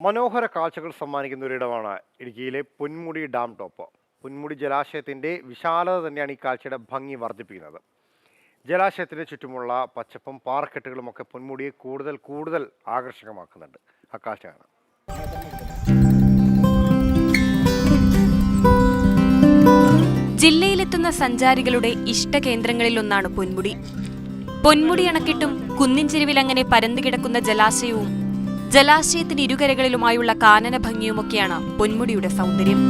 മനോഹര കാഴ്ചകൾ സമ്മാനിക്കുന്ന ഒരിടമാണ് ഇടുക്കിയിലെ പൊന്മുടി ഡാം ടോപ്പ്. പൊന്മുടി ജലാശയത്തിന്റെ വിശാലത തന്നെയാണ് ഈ കാഴ്ചയുടെ ഭംഗി വർദ്ധിപ്പിക്കുന്നത്. ജലാശയത്തിന് ചുറ്റുമുള്ള പച്ചപ്പും പാറക്കെട്ടുകളും ഒക്കെ പൊന്മുടിയെ കൂടുതൽ കൂടുതൽ ആകർഷകമാക്കുന്നുണ്ട്. ആ കാഴ്ച കാണാം. ജില്ലയിലെത്തുന്ന സഞ്ചാരികളുടെ ഒന്നാണ് പൊന്മുടി പൊന്മുടി അണക്കെട്ടും കുന്നിൻ ചെരുവിൽ അങ്ങനെ പരന്നു കിടക്കുന്ന ജലാശയവും ജലാശയത്തിന് ഇരുകരകളിലുമായുള്ള കാനന ഭംഗിയുമൊക്കെയാണ് പൊന്മുടിയുടെ സൗന്ദര്യം.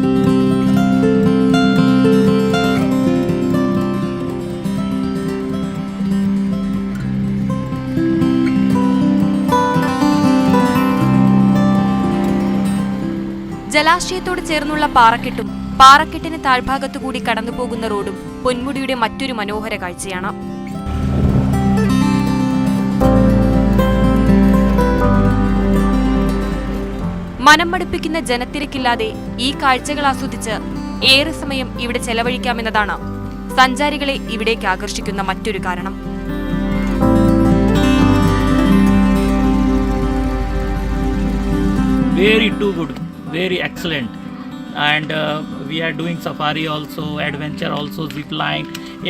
ജലാശയത്തോട് ചേർന്നുള്ള പാറക്കെട്ടും പാറക്കെട്ടിന് താഴ്ഭാഗത്തുകൂടി കടന്നുപോകുന്ന റോഡും പൊന്മുടിയുടെ മറ്റൊരു മനോഹര കാഴ്ചയാണ്. മനം മടുപ്പിക്കുന്ന ജനത്തിരക്കില്ലാതെ ഈ കാഴ്ചകൾ ആസ്വദിച്ച് ഏറെ സമയം ഇവിടെ ചെലവഴിക്കാമെന്നതാണ് സഞ്ചാരികളെ ഇവിടേക്ക് ആകർഷിക്കുന്ന മറ്റൊരു കാരണം. Very too good very excellent and we are doing safari also adventure also zip line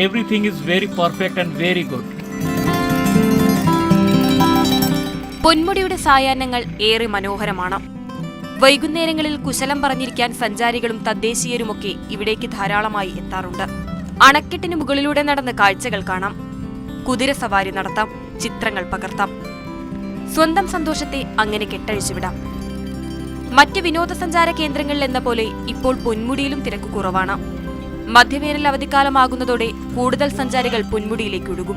everything is very perfect and very good പൊന്മുടിയുടെ സായാഹ്നങ്ങൾ ഏറെ മനോഹരമാണ്. വൈകുന്നേരങ്ങളിൽ കുശലം പറഞ്ഞിരിക്കാൻ സഞ്ചാരികളും തദ്ദേശീയരുമൊക്കെ ഇവിടേക്ക് ധാരാളമായി എത്താറുണ്ട്. അണക്കെട്ടിന് മുകളിലൂടെ നടന്ന കാഴ്ചകൾ കാണാം. കുതിര സവാരി നടത്താം. ചിത്രങ്ങൾ പകർത്താം. സ്വന്തം സന്തോഷത്തെ അങ്ങനെ കെട്ടഴിച്ചുവിടാം മറ്റ് വിനോദസഞ്ചാര കേന്ദ്രങ്ങളിൽ എന്ന പോലെ ഇപ്പോൾ പൊന്മുടിയിലും തിരക്ക് കുറവാണ്. മധ്യവേനൽ അവധിക്കാലമാകുന്നതോടെ കൂടുതൽ സഞ്ചാരികൾ പൊന്മുടിയിലേക്ക് ഒഴുകും.